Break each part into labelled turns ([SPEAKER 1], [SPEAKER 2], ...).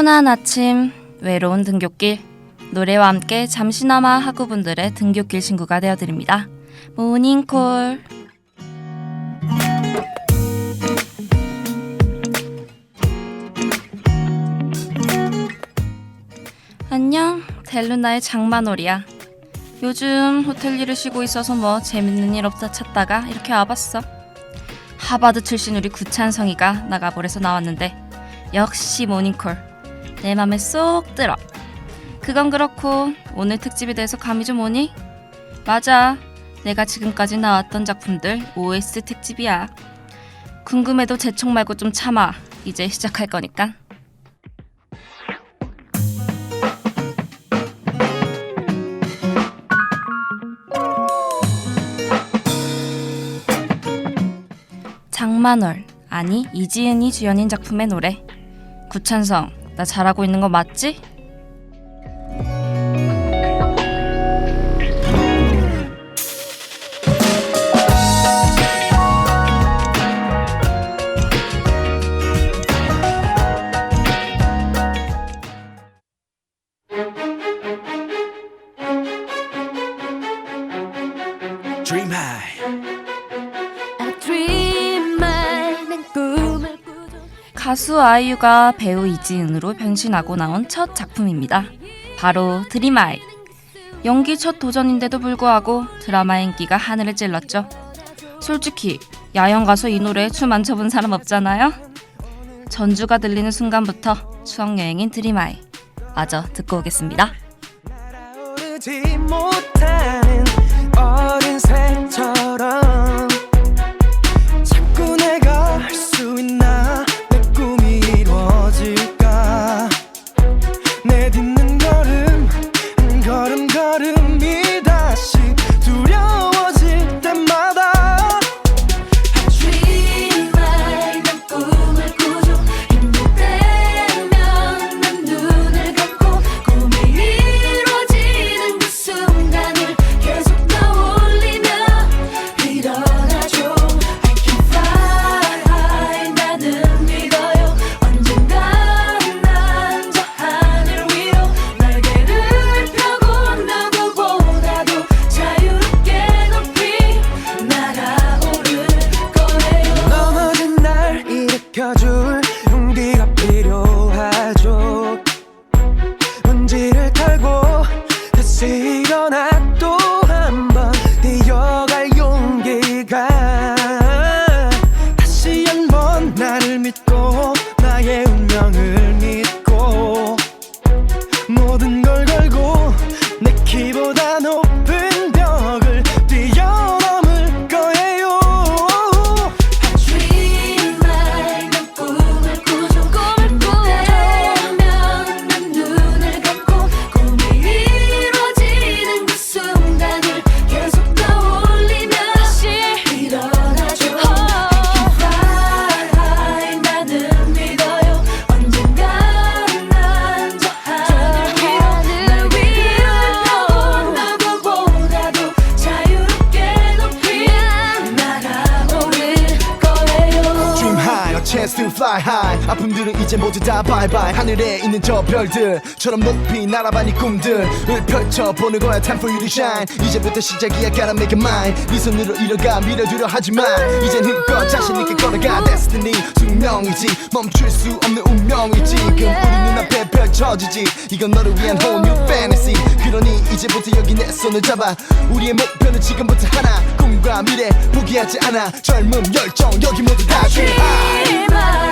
[SPEAKER 1] 피곤한 아침, 외로운 등굣길, 노래와 함께 잠시나마 학우분들의 등굣길 친구가 되어드립니다. 모닝콜. 안녕, 델루나의 장만월이야. 요즘 호텔 일을 쉬고 있어서 뭐 재밌는 일 없다 찾다가 이렇게 와봤어. 하버드 출신 우리 구찬성이가 나가볼에서 나왔는데 역시 모닝콜 내 맘에 쏙 들어. 그건 그렇고 오늘 특집에 대해서 감이 좀 오니? 맞아. 내가 지금까지 나왔던 작품들 OS 특집이야. 궁금해도 재촉 말고 좀 참아. 이제 시작할 거니까. 장만월 아니 이지은이 주연인 작품의 노래 구찬성 나 잘하고 있는 거 맞지? 가수 아이유가 배우 이지은으로 변신하고 나온 첫 작품입니다. 바로 드림아이. 연기 첫 도전인데도 불구하고 드라마 인기가 하늘을 찔렀죠. 솔직히 야영 가서 이 노래에 춤 안 춰본 사람 없잖아요. 전주가 들리는 순간부터 추억 여행인 드림아이. 마저 듣고 오겠습니다.
[SPEAKER 2] Chance to fly high. 아픔들은 이제 모두 다 bye 하늘에 있는 저 별들처럼 높이 날아봐 네 꿈들을 펼쳐보는 거야. Time for you to shine. 이제부터 시작이야. Gotta make it mine 네 손으로 이뤄가 밀어두려 하지만 이젠 힘껏 자신 있게 걸어가. Destiny 숙명이지. 멈출 수 없는 운명이지. 지금 우리 눈앞에 펼쳐지지. 이건 너를 위한 whole new fantasy. 그러니 이제부터 여기 내 손을 잡아. 우리의 목표는 지금부터 하나 미래 포기하지 않아. 젊음 열정 여기 모두 다 high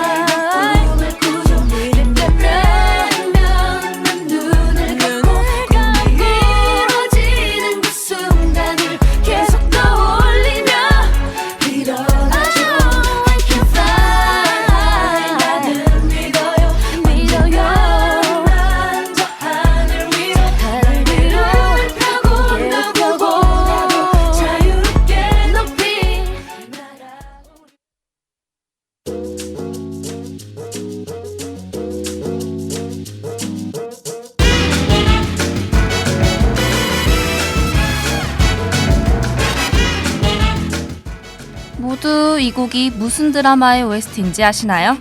[SPEAKER 1] 곡이 무슨 드라마의 OST인지 아시나요?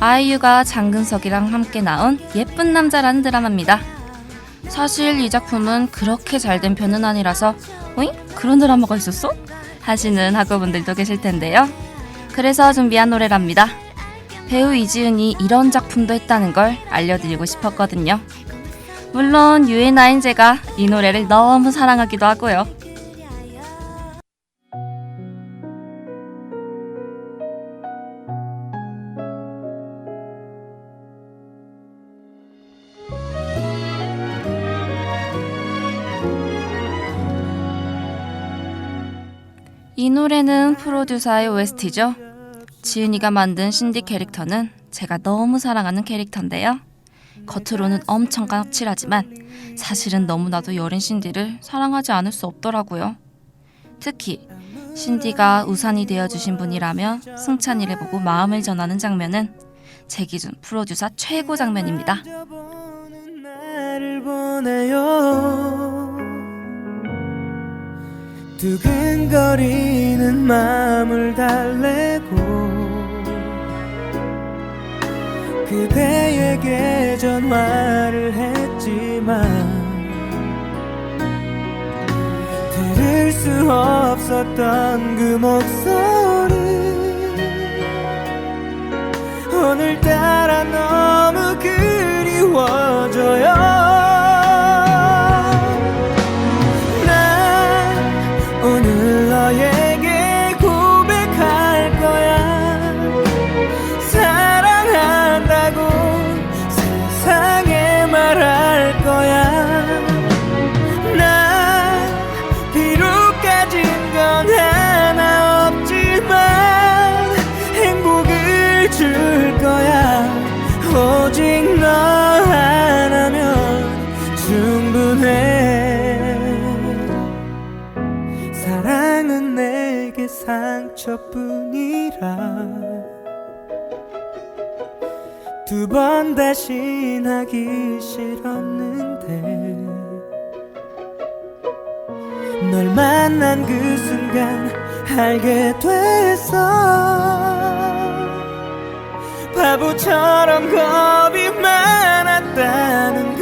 [SPEAKER 1] 아이유가 장근석이랑 함께 나온 예쁜 남자라는 드라마입니다. 사실 이 작품은 그렇게 잘 된 편은 아니라서 어잉? 그런 드라마가 있었어? 하시는 학우분들도 계실 텐데요. 그래서 준비한 노래랍니다. 배우 이지은이 이런 작품도 했다는 걸 알려드리고 싶었거든요. 물론 유엔아인제가 이 노래를 너무 사랑하기도 하고요. 이 노래는 프로듀서의 OST죠. 지은이가 만든 신디 캐릭터는 제가 너무 사랑하는 캐릭터인데요. 겉으로는 엄청 까칠하지만 사실은 너무나도 여린 신디를 사랑하지 않을 수 없더라고요. 특히 신디가 우산이 되어주신 분이라며 승찬이를 보고 마음을 전하는 장면은 제 기준 프로듀서 최고 장면입니다.
[SPEAKER 3] 두근거리는 마음을 달래고 그대에게 전화를 했지만 들을 수 없었던 그 목소리 상처뿐이라 두 번 다신 하기 싫었는데 널 만난 그 순간 알게 됐어 바보처럼 겁이 많았다는 걸.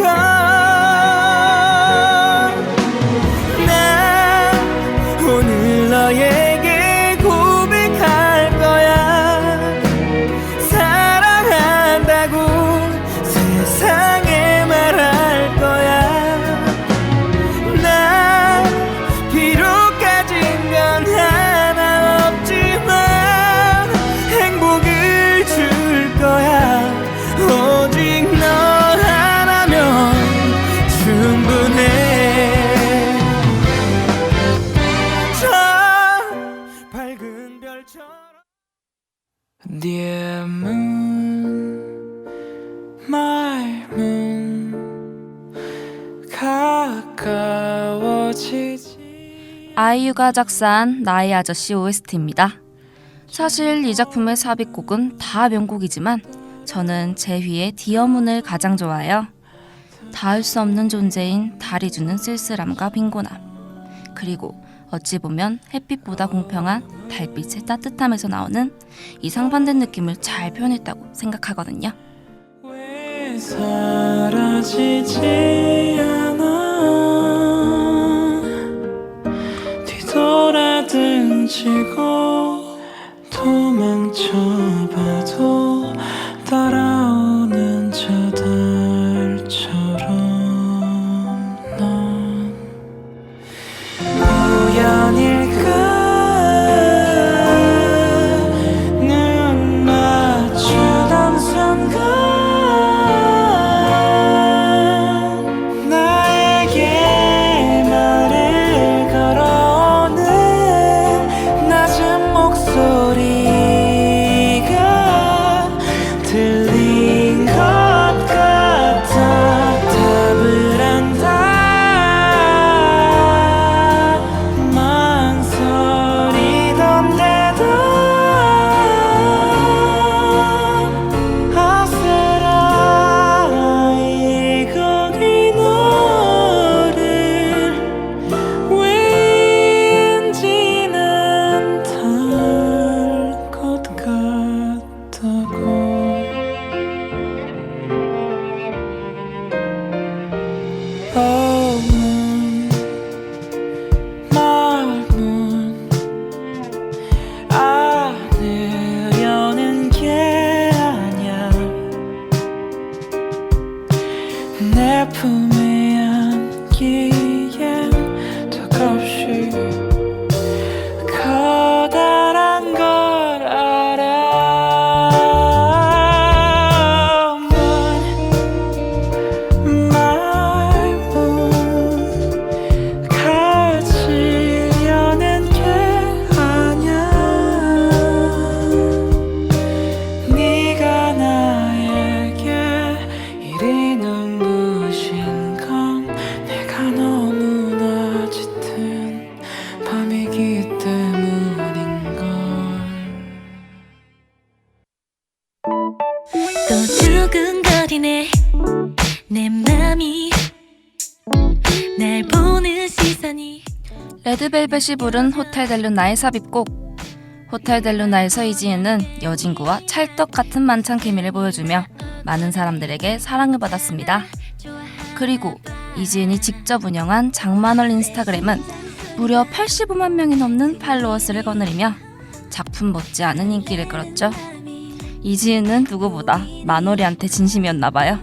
[SPEAKER 3] 줄 거야. 오직 너 하나면 충분해. 저 밝은 별처럼 Dear moon, my moon 가까워지지.
[SPEAKER 1] 아이유가 작사한 나의 아저씨 OST입니다. 사실 이 작품의 삽입곡은 다 명곡이지만 저는 제휘의 디어문을 가장 좋아해요. 닿을 수 없는 존재인 달이 주는 쓸쓸함과 빈곤함. 그리고 어찌 보면 햇빛보다 공평한 달빛의 따뜻함에서 나오는 이 상반된 느낌을 잘 표현했다고 생각하거든요.
[SPEAKER 3] 왜 사라지지 않아 뒤돌아등지고 도망쳐봐도
[SPEAKER 1] 레드벨벳이 부른 호텔 델루나의 삽입곡. 호텔 델루나에서 이지은은 여진구와 찰떡 같은 만찬 케미를 보여주며 많은 사람들에게 사랑을 받았습니다. 그리고 이지은이 직접 운영한 장만월 인스타그램은 무려 85만 명이 넘는 팔로워 수를 거느리며 작품 못지않은 인기를 끌었죠. 이지은은 누구보다 만월이한테 진심이었나 봐요.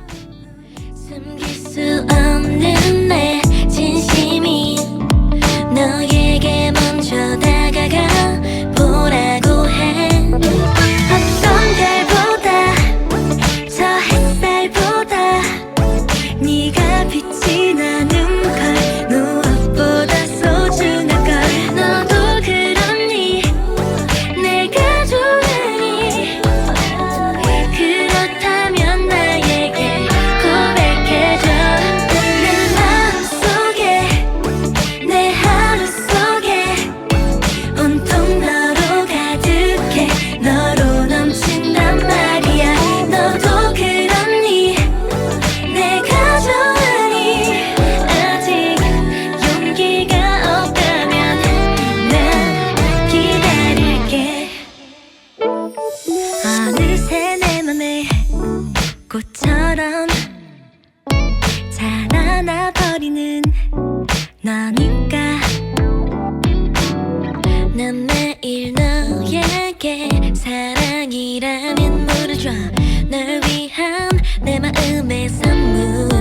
[SPEAKER 4] 내 마음의 선물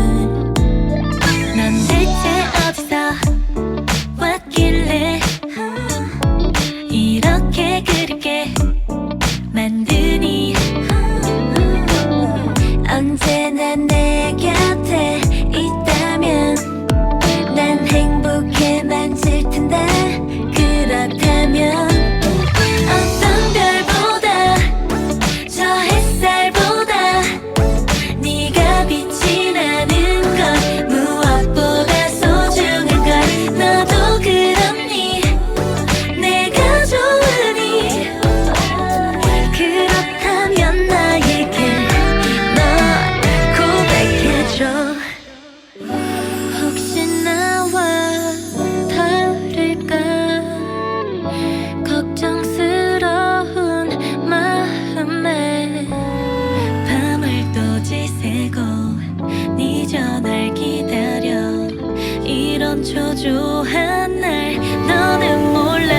[SPEAKER 4] 초조한 날 너는 몰라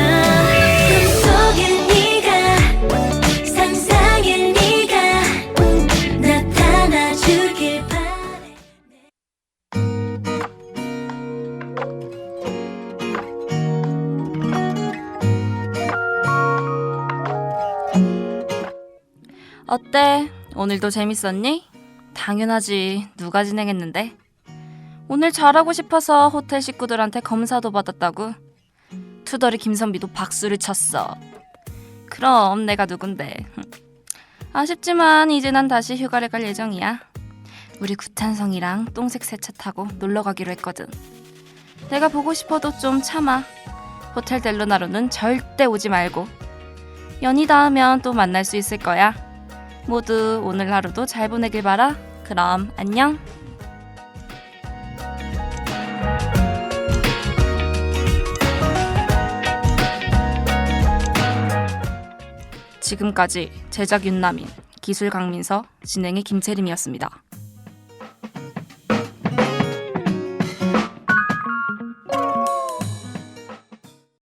[SPEAKER 1] 어때? 오늘도 재밌었니? 당연하지. 누가 진행했는데? 오늘 잘하고 싶어서 호텔 식구들한테 검사도 받았다고. 투덜이 김선비도 박수를 쳤어. 그럼 내가 누군데? 아쉽지만 이제 난 다시 휴가를 갈 예정이야. 우리 구탄성이랑 똥색 세차 타고 놀러 가기로 했거든. 내가 보고 싶어도 좀 참아. 호텔 델루나로는 절대 오지 말고. 연이 닿으면 또 만날 수 있을 거야. 모두 오늘 하루도 잘 보내길 바라. 그럼 안녕. 지금까지 제작 윤남인, 기술 강민서, 진행의 김채림이었습니다.